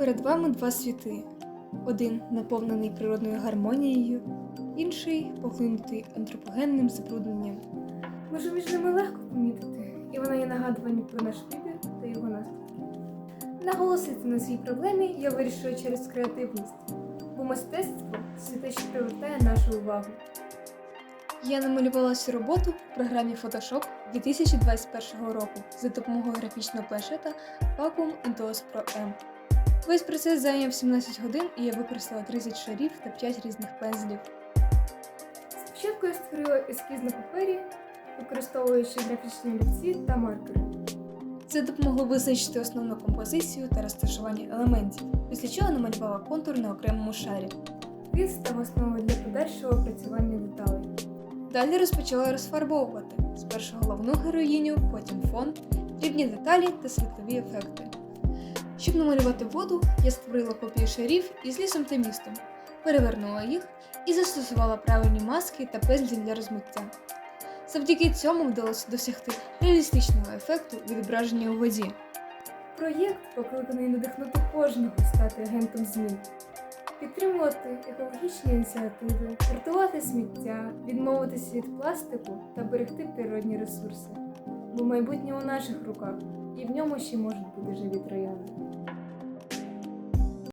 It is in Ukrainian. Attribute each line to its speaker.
Speaker 1: Перед вами два світи: один наповнений природною гармонією, інший поглинутий антропогенним забрудненням. Може, між ними легко помітити, і вона є нагадуванням про наш вибір та його наслідки. Наголосити на своїй проблемі я вирішую через креативність, бо мистецтво світе, що привертає нашу увагу. Я намалювала цю роботу в програмі Photoshop 2021 року за допомогою графічного планшета Vacuum Intuos Pro M. Весь процес зайняв 17 годин і я використала 30 шарів та 5 різних пензлів. Спочатку я створила ескіз на папері, використовуючи графічні олівці та маркери. Це допомогло визначити основну композицію та розташування елементів, після чого намалювала контур на окремому шарі. Він став основою для подальшого опрацювання деталей. Далі розпочала розфарбовувати спершу головну героїню, потім фон, дрібні деталі та світлові ефекти. Щоб намалювати воду, я створила копію шарів із лісом та містом, перевернула їх і застосувала правильні маски та пензлі для розмиття. Завдяки цьому вдалося досягти реалістичного ефекту відображення у воді. Проєкт покликаний надихнути кожного стати агентом змін, підтримувати екологічні ініціативи, рятувати сміття, відмовитися від пластику та берегти природні ресурси. Бо майбутнє у наших руках, і в ньому ще можуть бути живі трояни.